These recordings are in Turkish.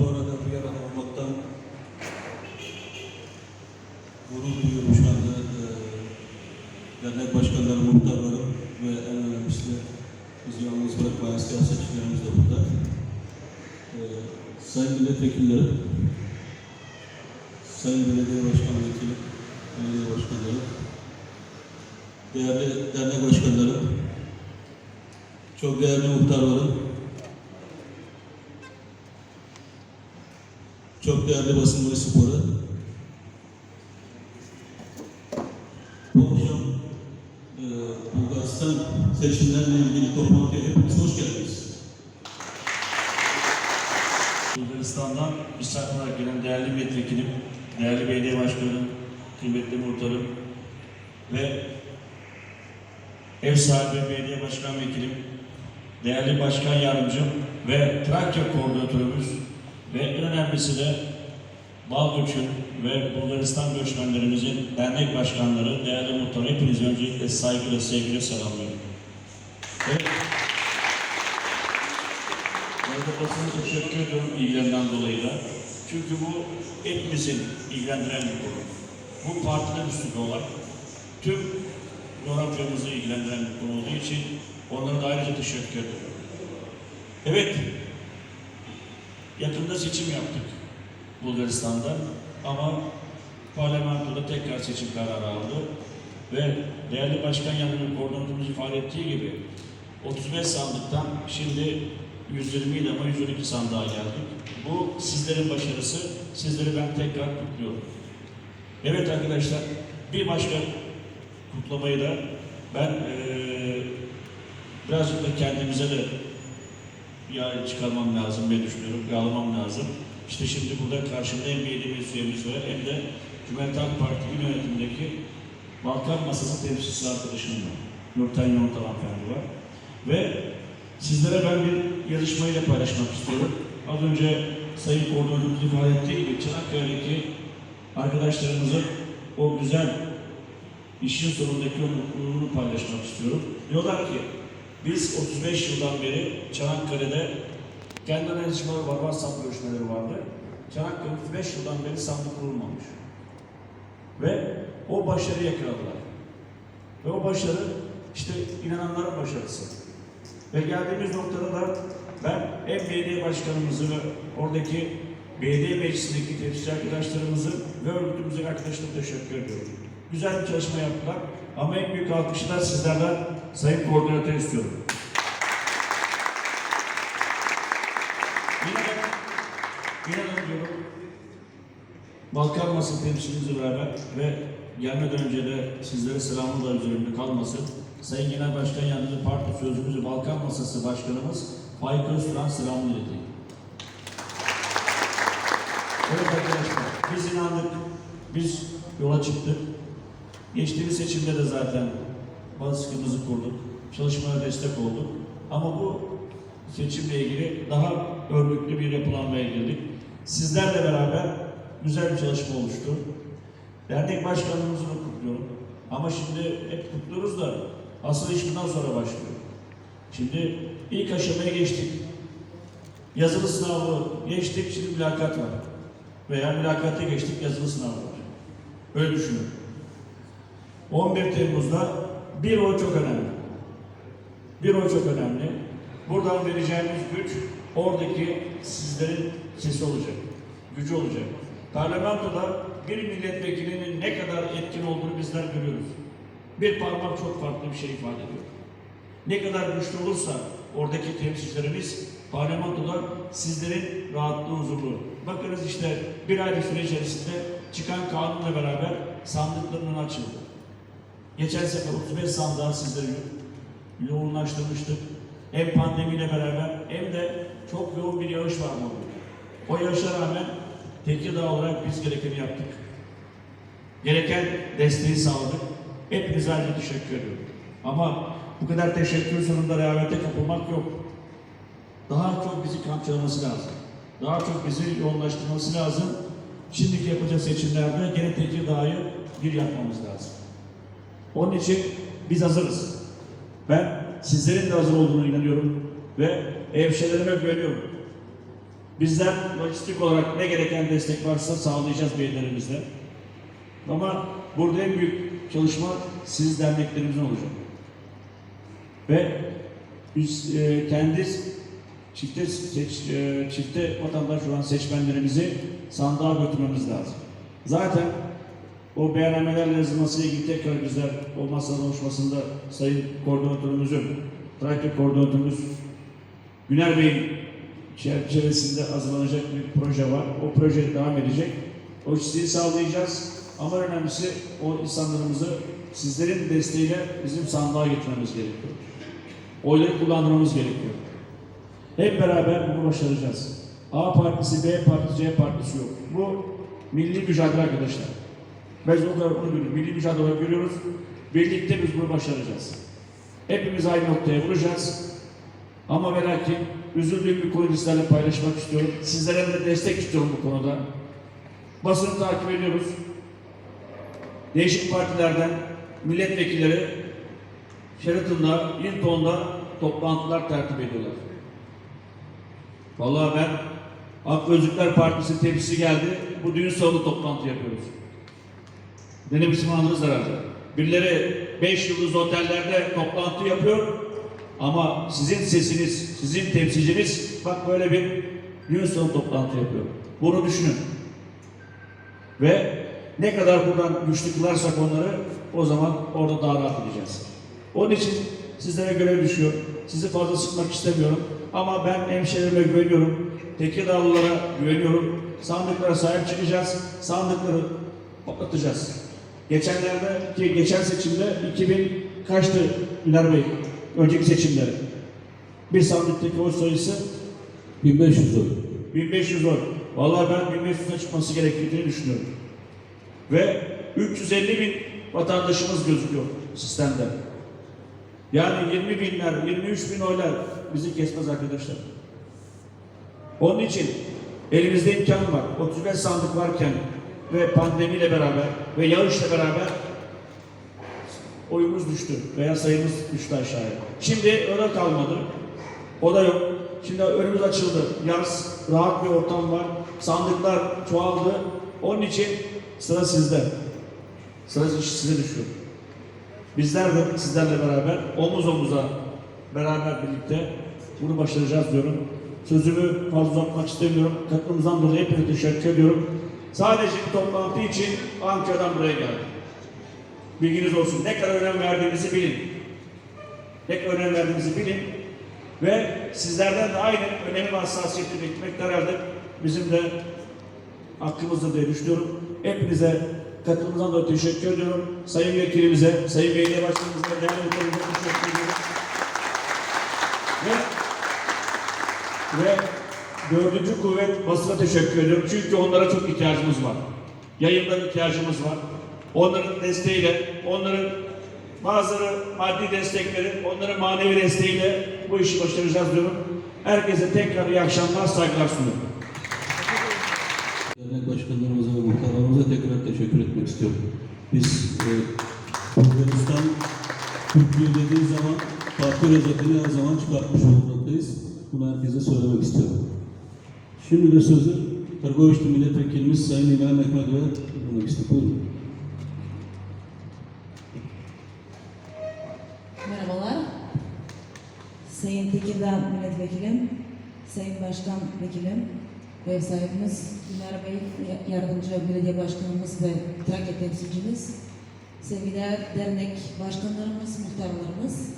bu arada bir arada olmaktan gurur duyuyorum şu anda. E, dernek başkanları, muhtarları ve en önemlisi bizi yalnız bırakmayan siyasetçilerimiz de burada. E, sayın milletvekilleri, sayın belediye başkan vekili, belediye başkanları, değerli dernek başkanları, çok değerli muhtarlarım, çok değerli basın mensupları, bu akşam e, Bulgaristan seçimlerle ilgili toplantıya hepiniz hoş geldiniz. Bulgaristan'dan misafir olarak gelen değerli milletvekilim, değerli belediye başkanım, kıymetli muhtarım ve ev sahibi belediye başkan vekilim, değerli başkan yardımcım ve Trakya koordinatörümüz ve en önemlisi de Balgöç'ün ve Bulgaristan göçmenlerimizin dernek başkanları, değerli muhtar hepinizi öncelikle saygıyla, sevgiyle selamlıyorum. Evet. Orada basına teşekkür ediyorum ilgilerinden dolayı da. Çünkü bu hepimizin ilgilendiren bir konu. Bu partiden üstü olarak tüm coğrafyamızı ilgilendiren bir konu olduğu için onlara da ayrıca teşekkür ediyorum. Evet, yakında seçim yaptık Bulgaristan'da ama parlamentoda tekrar seçim kararı aldı ve değerli başkan yardımcı koordinatörümüz ifade ettiği gibi 35 sandıktan şimdi 120 ile ama 112 sandığa geldik. Bu sizlerin başarısı. Sizleri ben tekrar kutluyorum. Evet arkadaşlar, bir başka kutlamayı da ben eee birazcık da kendimize de yağ çıkarmam lazım diye düşünüyorum, yağlamam lazım. İşte şimdi burada karşımda hem meclis üyemiz var hem de Cumhuriyet Halk Parti il yönetimindeki Balkan Masası temsilcisi arkadaşım var. Nurten Yontal hanımefendi var. Ve sizlere ben bir yazışmayla paylaşmak istiyorum. Az önce Sayın Koordinatörümüz ifade ettiği gibi Çanakkale'deki arkadaşlarımızın o güzel işin sonundaki o mutluluğunu paylaşmak istiyorum. Diyorlar ki biz 35 yıldan beri Çanakkale'de kendi analizmaları var, WhatsApp görüşmeleri vardı. Çanakkale 35 yıldan beri sandık kurulmamış. Ve o başarıyı yakaladılar. Ve o başarı işte inananların başarısı. Ve geldiğimiz noktada da ben hem belediye başkanımızı ve oradaki belediye meclisindeki temsilci arkadaşlarımızı ve örgütümüzdeki arkadaşlarımı teşekkür ediyorum. Güzel bir çalışma yaptılar ama en büyük alkışlar sizlerden Sayın Koordinatör istiyorum. Diyorum, Balkan Masası temsilimizle beraber ve gelmeden önce de sizlere selamı da üzerimde kalmasın. Sayın Genel Başkan Yardımcı Parti Sözcümüzü Balkan Masası Başkanımız Faik Özturan selamını ileteyim. Evet arkadaşlar, biz inandık, biz yola çıktık. Geçtiğimiz seçimde de zaten baskımızı kurduk, çalışmaya destek olduk. Ama bu seçimle ilgili daha örgütlü bir yapılanmaya girdik. Sizlerle beraber güzel bir çalışma oluştu. Dernek başkanlığımızı da kutluyorum. Ama şimdi hep kutluyoruz da asıl iş bundan sonra başlıyor. Şimdi ilk aşamaya geçtik. Yazılı sınavı geçtik, şimdi mülakat var. Veya mülakata geçtik, yazılı sınav var. Öyle düşünün. 11 Temmuz'da bir oy çok önemli. Bir oy çok önemli. Buradan vereceğimiz güç oradaki sizlerin sesi olacak, gücü olacak. Parlamentoda bir milletvekilinin ne kadar etkin olduğunu bizler görüyoruz. Bir parmak çok farklı bir şey ifade ediyor. Ne kadar güçlü olursa oradaki temsilcilerimiz parlamentoda sizlerin rahatlığı, huzurlu. Bakınız işte bir aylık süre içerisinde çıkan kanunla beraber sandıkların önü açıldı. Geçen sefer 35 sandığa sizleri yoğunlaştırmıştık. Hem pandemiyle beraber hem de çok yoğun bir yağış var mı? O yağışa rağmen Tekirdağ olarak biz gerekeni yaptık. Gereken desteği sağladık. Hepinize ayrıca teşekkür ediyorum. Ama bu kadar teşekkür sonunda rehavete kapılmak yok. Daha çok bizi kamçılaması lazım. Daha çok bizi yoğunlaştırması lazım. Şimdiki yapacağı seçimlerde gene Tekirdağ'ı bir yapmamız lazım. Onun için biz hazırız. Ben sizlerin de hazır olduğunu inanıyorum ve hemşehrilerime güveniyorum. Bizler lojistik olarak ne gereken destek varsa sağlayacağız beylerimizle. Ama burada en büyük çalışma siz derneklerimizin olacak. Ve biz e, kendi çifte seç, e, çifte vatandaş olan seçmenlerimizi sandığa götürmemiz lazım. Zaten o beyannamelerle yazılmasıyla ilgili tekrar bizler olmazsa oluşmasında Sayın Koordinatörümüzün, Traktör Koordinatörümüz Güner Bey'in çerçevesinde hazırlanacak bir proje var. O proje devam edecek. O isteği sağlayacağız. Ama önemlisi o insanlarımızı sizlerin desteğiyle bizim sandığa getirmemiz gerekiyor. Oyları kullandırmamız gerekiyor. Hep beraber bunu başaracağız. A partisi, B partisi, C partisi yok. Bu milli mücadele arkadaşlar. Biz o kadar onu görüyoruz. Milli mücadele olarak görüyoruz. Birlikte biz bunu başaracağız. Hepimiz aynı noktaya vuracağız. Ama ve lakin üzüldüğüm bir konuyu sizlerle paylaşmak istiyorum. Sizlere de destek istiyorum bu konuda. Basını takip ediyoruz. Değişik partilerden milletvekilleri Sheraton'da, Hilton'da toplantılar tertip ediyorlar. Vallahi ben Ak Özlükler Partisi tepkisi geldi. Bu düğün salonu toplantı yapıyoruz. Anladınız herhalde. Birileri 5 yıldız otellerde toplantı yapıyor. Ama sizin sesiniz, sizin temsilciniz bak böyle bir salonu toplantı yapıyor. Bunu düşünün. Ve ne kadar buradan güçlü kılarsak onları o zaman orada daha rahat edeceğiz. Onun için sizlere görev düşüyor. Sizi fazla sıkmak istemiyorum. Ama ben hemşehrilerime güveniyorum. Tekirdağlılara güveniyorum. Sandıklara sahip çıkacağız. Sandıkları patlatacağız. Geçenlerde ki geçen seçimde 2000 kaçtı Güner Bey? Önceki seçimleri. Bir sandıktaki oy sayısı 1500 oy. 1500 oy. Vallahi ben 1500'e çıkması gerektiğini düşünüyorum. Ve 350 bin vatandaşımız gözüküyor sistemde. Yani 20 binler, 23 bin oylar bizi kesmez arkadaşlar. Onun için elimizde imkan var. 35 sandık varken ve pandemiyle beraber ve yağışla beraber oyumuz düştü veya sayımız düştü aşağıya. Şimdi öyle kalmadı. O da yok. Şimdi önümüz açıldı. Yaz, rahat bir ortam var. Sandıklar çoğaldı. Onun için sıra sizde. Sıra size düşüyor. Bizler de sizlerle beraber omuz omuza beraber birlikte bunu başaracağız diyorum. Sözümü fazla uzatmak istemiyorum. Katılımınızdan dolayı hepinize teşekkür ediyorum. Sadece bir toplantı için Ankara'dan buraya geldim. Bilginiz olsun. Ne kadar önem verdiğinizi bilin. Ne kadar önem verdiğinizi bilin. Ve sizlerden de aynı önemi ve hassasiyeti beklemek herhalde bizim de hakkımızdır diye düşünüyorum. Hepinize katılımınızdan dolayı teşekkür ediyorum. Sayın Vekilimize, Sayın Belediye Başkanımıza, değerli muhtarımıza teşekkür ediyorum. Ve, ve dördüncü kuvvet basına teşekkür ediyorum. Çünkü onlara çok ihtiyacımız var. Yayında ihtiyacımız var. Onların desteğiyle, onların bazıları maddi destekleri, onların manevi desteğiyle bu işi başaracağız diyorum. Herkese tekrar iyi akşamlar, saygılar sunuyorum. Dernek başkanlarımıza ve muhtarlarımıza tekrar teşekkür etmek istiyorum. Biz e, Bulgaristan Türklüğü dediği zaman farklı özelliğini her zaman çıkartmış bulunmaktayız. Bunu herkese söylemek istiyorum. Şimdi de sözü Kırgoviçli Milletvekilimiz Sayın İbrahim Mehmet Bey'e vermek istiyorum. Buyurun. Merhabalar. Sayın Tekirdağ Milletvekilim, Sayın Başkan Vekilim, ev sahibimiz Güner Bey, Yardımcı Belediye Başkanımız ve Trakya temsilcimiz, sevgili dernek başkanlarımız, muhtarlarımız.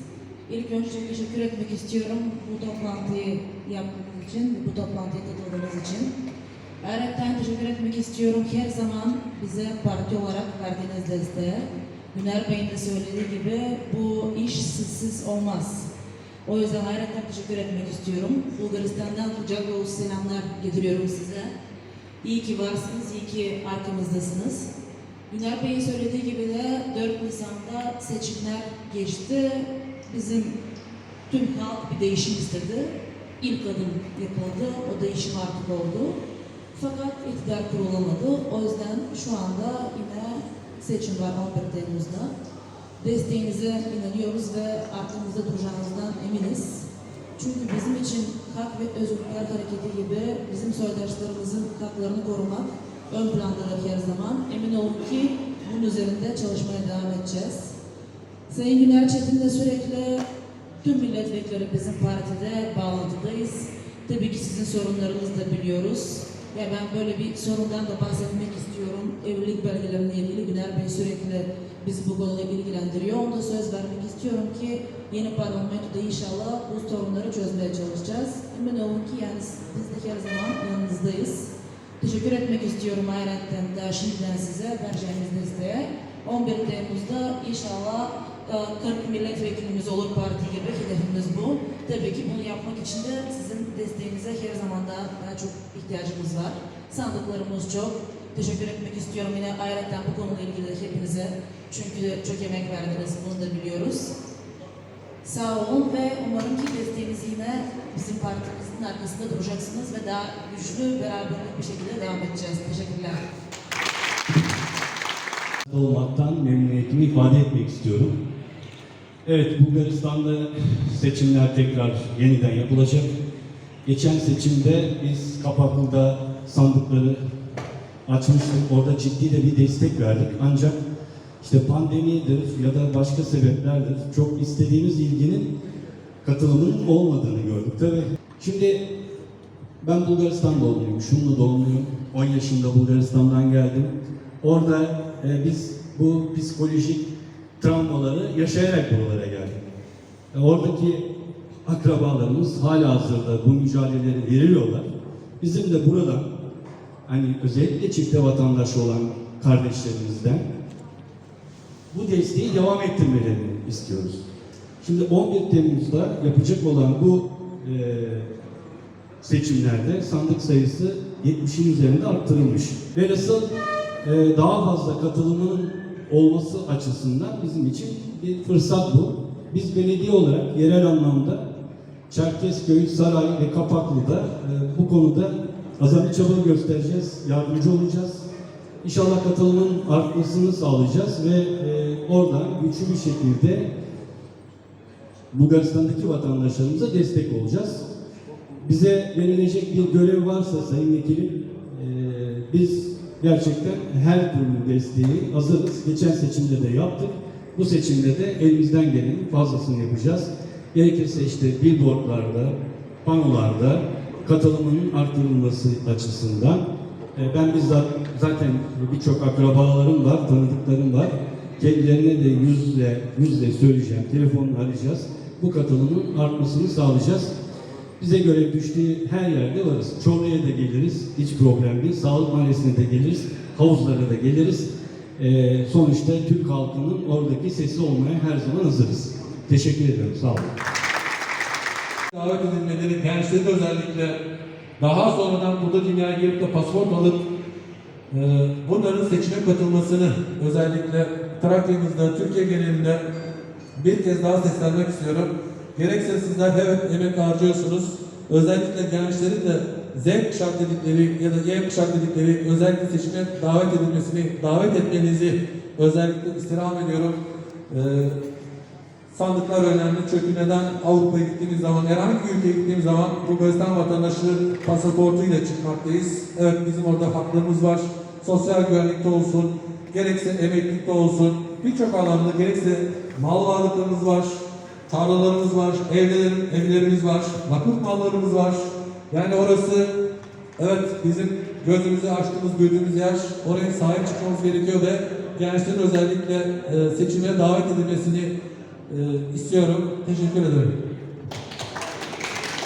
İlk önce teşekkür etmek istiyorum bu toplantıyı yaptığınız için, bu toplantıya katıldığınız için. Ayrıca teşekkür etmek istiyorum her zaman bize parti olarak verdiğiniz desteğe. Güner Bey'in de söylediği gibi bu iş sizsiz olmaz. O yüzden hayretle teşekkür etmek istiyorum. Bulgaristan'dan kucak dolusu selamlar getiriyorum size. İyi ki varsınız, iyi ki arkamızdasınız. Güner Bey'in söylediği gibi de 4 Nisan'da seçimler geçti. Bizim tüm halk bir değişim istedi. İlk adım yapıldı, o değişim artık oldu. Fakat iktidar kurulamadı. O yüzden şu anda yine seçim var 11 Temmuz'da. Desteğinize inanıyoruz ve arkamızda duracağınızdan eminiz. Çünkü bizim için hak ve özgürlükler hareketi gibi bizim soydaşlarımızın haklarını korumak ön plandadır her zaman. Emin olun ki bunun üzerinde çalışmaya devam edeceğiz. Sayın Güner Çetin'le sürekli tüm milletvekilleri bizim partide bağlantıdayız. Tabii ki sizin sorunlarınızı da biliyoruz. Ve ben böyle bir sorundan da bahsetmek istiyorum. Evlilik belgelerine ilgili Güner Bey sürekli bizi bu konuda ilgilendiriyor. Ona da söz vermek istiyorum ki yeni parlamentoda inşallah bu sorunları çözmeye çalışacağız. Emin olun ki yani biz de her zaman yanınızdayız. Teşekkür etmek istiyorum hayretten daha şimdiden size vereceğiniz desteğe. 11 Temmuz'da inşallah 40 milletvekilimiz olur parti gibi hedefimiz bu. Tabii ki bunu yapmak için de sizin desteğinize her zaman daha, çok ihtiyacımız var. Sandıklarımız çok. Teşekkür etmek istiyorum yine ayrıca bu konuyla ilgili de hepinize. Çünkü çok emek verdiniz, bunu da biliyoruz. Sağ olun ve umarım ki desteğinizi yine bizim partimizin arkasında duracaksınız ve daha güçlü, beraberlik bir şekilde devam edeceğiz. Teşekkürler. olmaktan memnuniyetimi ifade etmek istiyorum. Evet, Bulgaristan'da seçimler tekrar yeniden yapılacak. Geçen seçimde biz Kapaklı'da sandıkları açmıştık. Orada ciddi de bir destek verdik. Ancak işte pandemidir ya da başka sebeplerdir. Çok istediğimiz ilginin katılımının olmadığını gördük. Tabii şimdi ben Bulgaristan doğumluyum, Şumlu doğumluyum. 10 yaşında Bulgaristan'dan geldim. Orada e, biz bu psikolojik travmaları yaşayarak buralara geldik. E, oradaki akrabalarımız hala hazırda bu mücadeleleri veriyorlar. Bizim de burada hani özellikle çifte vatandaşı olan kardeşlerimizden bu desteği devam ettirmelerini istiyoruz. Şimdi 11 Temmuz'da yapacak olan bu e, seçimlerde sandık sayısı 70'in üzerinde arttırılmış. Ve nasıl e, daha fazla katılımının olması açısından bizim için bir fırsat bu. Biz belediye olarak yerel anlamda Çerkezköy, Saray ve Kapaklı'da e, bu konuda azami çaba göstereceğiz, yardımcı olacağız. İnşallah katılımın artmasını sağlayacağız ve e, oradan güçlü bir şekilde Bulgaristan'daki vatandaşlarımıza destek olacağız. Bize verilecek bir görev varsa Sayın Vekilim, e, biz gerçekten her türlü desteği hazırız. Geçen seçimde de yaptık. Bu seçimde de elimizden gelenin fazlasını yapacağız. Gerekirse işte billboardlarda, panolarda katılımının artırılması açısından e, ben bizzat zaten birçok akrabalarım var, tanıdıklarım var. Kendilerine de yüzle yüzle söyleyeceğim, telefonla arayacağız. Bu katılımın artmasını sağlayacağız. Bize göre düştüğü her yerde varız. Çorlu'ya da geliriz, hiç problem değil. Sağlık Mahallesi'ne de geliriz, havuzlara da geliriz. Ee, sonuçta Türk halkının oradaki sesi olmaya her zaman hazırız. Teşekkür ediyorum, sağ olun. davet edilmeleri, gençlerin özellikle daha sonradan burada dünyaya gelip de pasaport alıp e, bunların seçime katılmasını özellikle Trakya'mızda, Türkiye genelinde bir kez daha seslenmek istiyorum. Gerekse sizler evet emek harcıyorsunuz. Özellikle gençlerin de Z kuşak dedikleri ya da Y kuşak dedikleri özellikle seçime davet edilmesini, davet etmenizi özellikle istirham ediyorum. E, Sandıklar önemli çünkü neden Avrupa'ya gittiğimiz zaman, herhangi bir ülkeye gittiğimiz zaman Bulgaristan vatandaşı pasaportuyla çıkmaktayız. Evet bizim orada haklarımız var. Sosyal güvenlikte olsun, gerekse emeklilikte olsun, birçok alanda gerekse mal varlıklarımız var, tarlalarımız var, evlerim, evlerimiz var, vakıf mallarımız var. Yani orası evet bizim gözümüzü açtığımız, büyüdüğümüz yer. Oraya sahip çıkmamız gerekiyor ve gençlerin özellikle e, seçime davet edilmesini e, istiyorum. Teşekkür ederim.